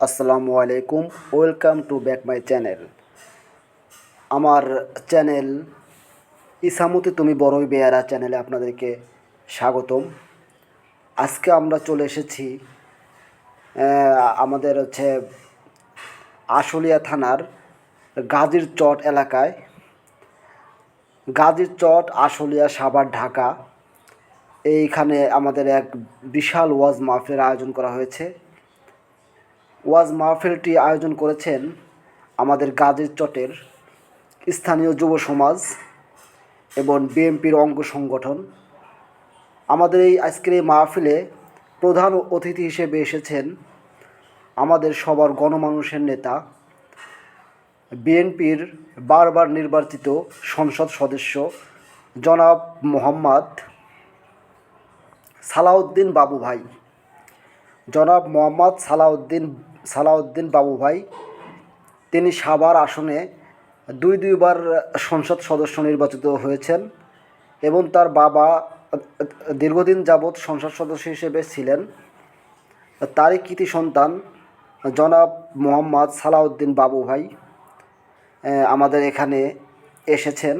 আসসালামু আলাইকুম, welcome to back my channel. আমার চ্যানেল ইসামতি তুমি বড়ই বেয়ারা চ্যানেলে আপনাদেরকে স্বাগতম। আজকে আমরা চলে এসেছি আমাদের হচ্ছে আশুলিয়া থানার গাজীর চট এলাকায়। গাজীর চট, আশুলিয়া, সাভার, ঢাকা। এইখানে আমাদের এক বিশাল ওয়াজ মাহফিলের আয়োজন করা হয়েছে। ওয়াজ মাহফিলটি আয়োজন করেছেন আমাদের গাজীর চটের স্থানীয় যুব সমাজ এবং বিএনপির অঙ্গ সংগঠন। আমাদের এই আজকের এই মাহফিলে প্রধান অতিথি হিসেবে এসেছেন আমাদের সবার গণমানুষের নেতা, বিএনপির বারবার নির্বাচিত সংসদ সদস্য জনাব মোহাম্মদ সালাউদ্দিন বাবু ভাই। জনাব মোহাম্মদ সালাউদ্দিন সালাউদ্দিন বাবু ভাই, তিনি সাভার আসনে দুই দুইবার সংসদ সদস্য নির্বাচিত হয়েছেন এবং তার বাবা দীর্ঘদিন যাবৎ সংসদ সদস্য হিসেবে ছিলেন। তারই কৃতি সন্তান জনাব মোহাম্মদ সালাউদ্দিন বাবু ভাই আমাদের এখানে এসেছেন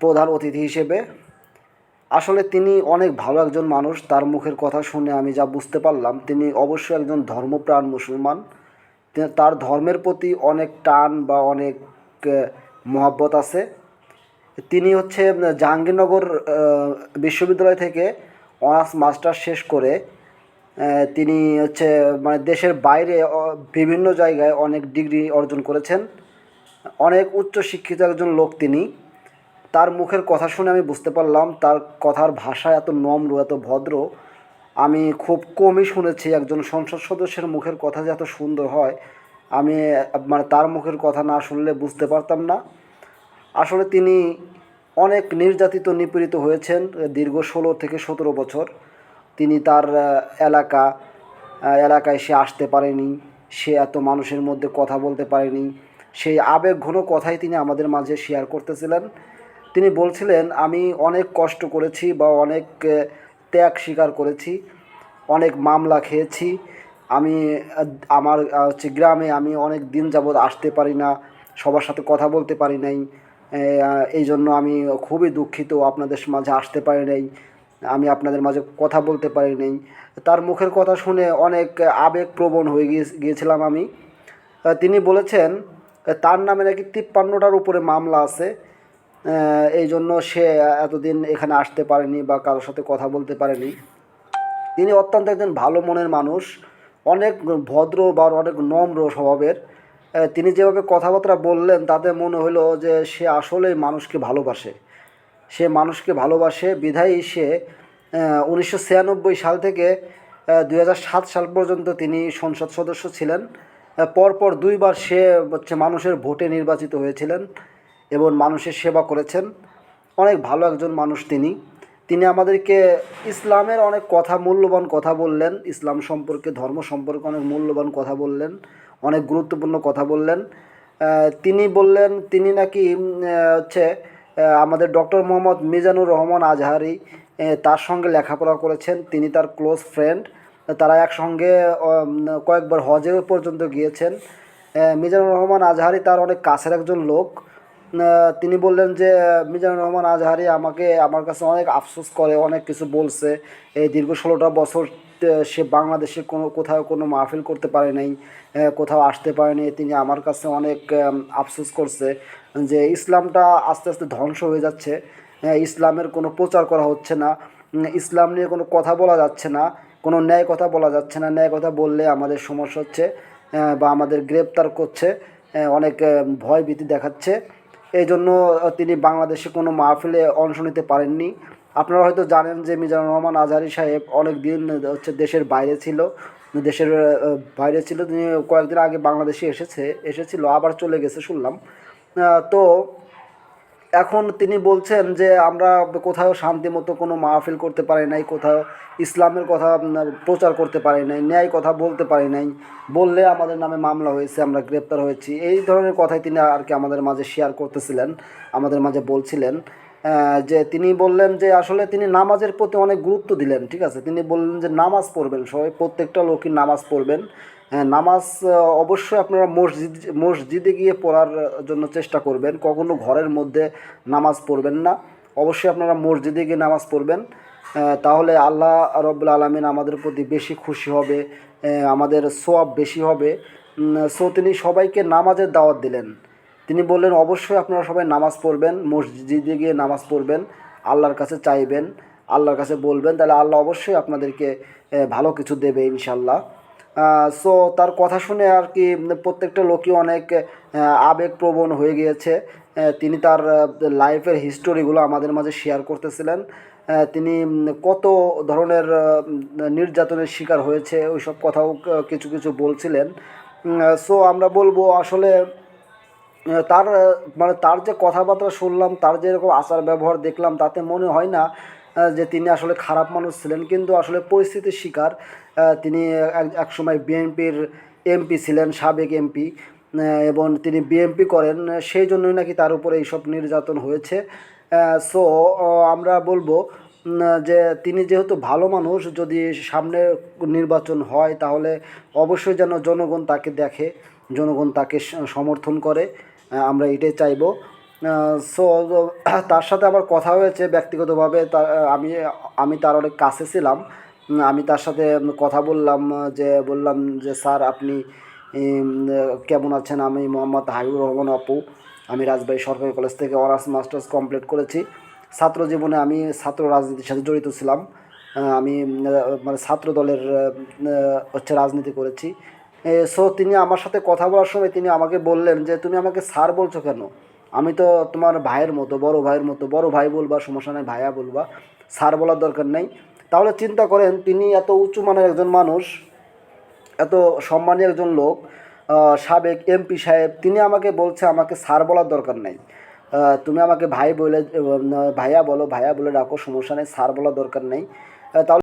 প্রধান অতিথি হিসেবে। আসলে তিনি অনেক ভালো একজন মানুষ, তার মুখের কথা শুনে আমি যা বুঝতে পারলাম, তিনি অবশ্যই একজন ধর্মপ্রাণ মুসলমান। তার ধর্মের প্রতি অনেক টান বা অনেক মহব্বত আছে। তিনি হচ্ছে জাহাঙ্গীরনগর বিশ্ববিদ্যালয় থেকে অনার্স মাস্টার শেষ করে তিনি হচ্ছে মানে দেশের বাইরে বিভিন্ন জায়গায় অনেক ডিগ্রি অর্জন করেছেন। অনেক উচ্চ শিক্ষিত একজন লোক তিনি। তার মুখের কথা শুনে আমি বুঝতে পারলাম, তার কথার ভাষা এত নম্র, এত ভদ্র। আমি খুব কমই শুনেছি একজন সংসদ সদস্যের মুখের কথা যে এত সুন্দর হয়। আমি মানে তার মুখের কথা না শুনলে বুঝতে পারতাম না। আসলে তিনি অনেক নির্যাতিত, নিপীড়িত হয়েছেন দীর্ঘ ষোলো থেকে সতেরো বছর। তিনি তার এলাকা এলাকায় সে আসতে পারেনি, সে এত মানুষের মধ্যে কথা বলতে পারেনি। সেই আবেগ ঘন কথাই তিনি আমাদের মাঝে শেয়ার করতেছিলেন। তিনি বলছিলেন, আমি অনেক কষ্ট করেছি বা অনেক ত্যাগ স্বীকার করেছি, অনেক মামলা খেয়েছি, আমি আমার হচ্ছে গ্রামে আমি অনেক দিন যাবৎ আসতে পারি না, সবার সাথে কথা বলতে পারি নাই এই জন্য আমি খুবই দুঃখিত, আপনাদের মাঝে আসতে পারি নাই, আমি আপনাদের মাঝে কথা বলতে পারি নাই। তার মুখের কথা শুনে অনেক আবেগপ্রবণ হয়ে গিয়ে, গিয়েছিলাম আমি। তিনি বলেছেন, তার নামে নাকি তিপ্পান্নটার উপরে মামলা আছে এই জন্য সে এতদিন এখানে আসতে পারেনি বা কারোর সাথে কথা বলতে পারেনি। তিনি অত্যন্ত একজন ভালো মনের মানুষ, অনেক ভদ্র বা অনেক নম্র স্বভাবের। তিনি যেভাবে কথাবার্তা বললেন, তাতে মনে হলো যে সে আসলেই মানুষকে ভালোবাসে। সে মানুষকে ভালোবাসে, বিধায়ী সে উনিশশো ছিয়ানব্বই সাল থেকে দুই সাল পর্যন্ত তিনি সংসদ সদস্য ছিলেন। পরপর দুইবার সে হচ্ছে মানুষের ভোটে নির্বাচিত হয়েছিলেন। এবং মানুষের সেবা করেছেন। অনেক ভালো একজন মানুষ তিনি। তিনি আমাদেরকে ইসলামের অনেক কথা, মূল্যবান কথা বললেন। ইসলাম সম্পর্কে, ধর্ম সম্পর্কে অনেক মূল্যবান কথা বললেন। অনেক গুরুত্বপূর্ণ কথা বললেন। তিনি বললেন, তিনি নাকি হচ্ছে আমাদের ডক্টর মোহাম্মদ মিজানুর রহমান আজহারি তার সঙ্গে লেখাপড়া করেছেন। তিনি তার ক্লোজ ফ্রেন্ড। তারা একসঙ্গে কয়েকবার হজে পর্যন্ত গিয়েছেন। মিজানুর রহমান আজহারি তার অনেক কাছের একজন লোক। তিনি বললেন যে, মিজানুর রহমান আজহারি আমাকে, আমার কাছে অনেক আফসোস করে, অনেক কিছু বলছে। এই দীর্ঘ ষোলোটা বছর সে বাংলাদেশে কোনো, কোথাও কোনো মাহফিল করতে পারে নাই কোথাও আসতে পারেনি তিনি আমার কাছে অনেক আফসোস করছে যে, ইসলামটা আস্তে আস্তে ধ্বংস হয়ে যাচ্ছে। ইসলামের কোনো প্রচার করা হচ্ছে না। ইসলাম নিয়ে কোনো কথা বলা যাচ্ছে না। কোনো ন্যায় কথা বলা যাচ্ছে না। ন্যায় কথা বললে আমাদের সমস্যা হচ্ছে বা আমাদের গ্রেপ্তার করছে অনেক ভয় ভীতি দেখাচ্ছে। এই জন্য তিনি বাংলাদেশে কোনো মাহফিলে অংশ নিতে পারেননি। আপনারা হয়তো জানেন যে মিজানুর রহমান আজহারি সাহেব অনেক দিন হচ্ছে দেশের বাইরে ছিল। দেশের বাইরে ছিল। তিনি কয়েকদিন আগে বাংলাদেশে এসেছে, এসেছিল, আবার চলে গেছে শুনলাম। তো এখন তিনি বলছেন যে আমরা কোথাও শান্তি মতো কোনো মাহফিল করতে পারি নাই, কোথাও ইসলামের কথা প্রচার করতে পারি নাই, ন্যায় কথা বলতে পারি নাই, বললে আমাদের নামে মামলা হয়েছে, আমরা গ্রেপ্তার হয়েছি। এই ধরনের কথাই তিনি আর কি আমাদের মাঝে শেয়ার করতেছিলেন, আমাদের মাঝে বলছিলেন। যে তিনি বললেন যে আসলে তিনি নামাজের প্রতি অনেক গুরুত্ব দিলেন ঠিক আছে? তিনি বললেন যে নামাজ পড়বেন সবাই প্রত্যেকটা লোকই নামাজ পড়বেন। হ্যাঁ, নামাজ অবশ্যই আপনারা মসজিদ মসজিদে গিয়ে পড়ার জন্য চেষ্টা করবেন। কখনো ঘরের মধ্যে নামাজ পড়বেন না। অবশ্যই আপনারা মসজিদে গিয়ে নামাজ পড়বেন। তাহলে আল্লাহ রব্বুল আলমিন আমাদের প্রতি বেশি খুশি হবে আমাদের সোয়াব বেশি হবে। সো তিনি সবাইকে নামাজের দাওয়াত দিলেন। তিনি বললেন, অবশ্যই আপনারা সবাই নামাজ পড়বেন, মসজিদে গিয়ে নামাজ পড়বেন, আল্লাহর কাছে চাইবেন, আল্লাহর কাছে বলবেন, তাহলে আল্লাহ অবশ্যই আপনাদেরকে ভালো কিছু দেবে ইনশাল্লাহ সো তার কথা শুনে আর কি, প্রত্যেকটা লোকই অনেক আবেগপ্রবণ হয়ে গিয়েছে। তিনি তার লাইফের হিস্টোরিগুলো আমাদের মাঝে শেয়ার করতেছিলেন। তিনি কত ধরনের নির্যাতনের শিকার হয়েছে, ওইসব কথাও কিছু কিছু বলছিলেন। সো আমরা বলব, আসলে তার মানে তার যে কথাবার্তা শুনলাম, তার যে এরকম আচার ব্যবহার দেখলাম, তাতে মনে হয় না যে তিনি আসলে খারাপ মানুষ ছিলেন, কিন্তু আসলে পরিস্থিতির শিকার তিনি এক সময় বিএনপির এমপি ছিলেন, সাবেক এমপি এবং তিনি বিএমপি করেন, সেই জন্যই নাকি তার উপরে এইসব নির্যাতন হয়েছে। সো আমরা বলব যে তিনি যেহেতু ভালো মানুষ, যদি সামনে নির্বাচন হয়, তাহলে অবশ্যই যেন জনগণ তাকে দেখে, জনগণ তাকে সমর্থন করে। আমরা এটাই চাইব। সো তার সাথে আমার কথা হয়েছে ব্যক্তিগতভাবে, তার আমি আমি তার অনেক কাছে ছিলাম। আমি তার সাথে কথা বললাম, যে বললাম যে, স্যার, আপনি কেমন আছেন? আমি মোহাম্মদ হাবিবুর রহমান আপু। আমি রাজবাড়ী সরকারি কলেজ থেকে অনার্স, মাস্টার্স কমপ্লিট করেছি। ছাত্র জীবনে আমি ছাত্র রাজনীতির সাথে জড়িত ছিলাম। আমি মানে ছাত্র দলের হচ্ছে রাজনীতি করেছি। সো তিনি আমার সাথে কথা বলার সময় তিনি আমাকে বললেন যে, তুমি আমাকে স্যার বলছো কেন? আমি তো তোমার ভাইয়ের মতো, বড় ভাইয়ের মতো, বড় ভাই বলবা, সমস্যা নেই, ভাইয়া বলবা স্যার বলার দরকার নেই। তাহলে চিন্তা করেন, তিনি এত উঁচু মানের একজন মানুষ, এত সম্মানী একজন লোক সাবেক এমপি সাহেব, তিনি আমাকে বলছে আমাকে স্যার বলার দরকার নেই। তুমি আমাকে ভাই বলে, ভাইয়া বলো, ভাইয়া বলে ডাকো সমস্যা নেই স্যার বলার দরকার নেই। তাহলে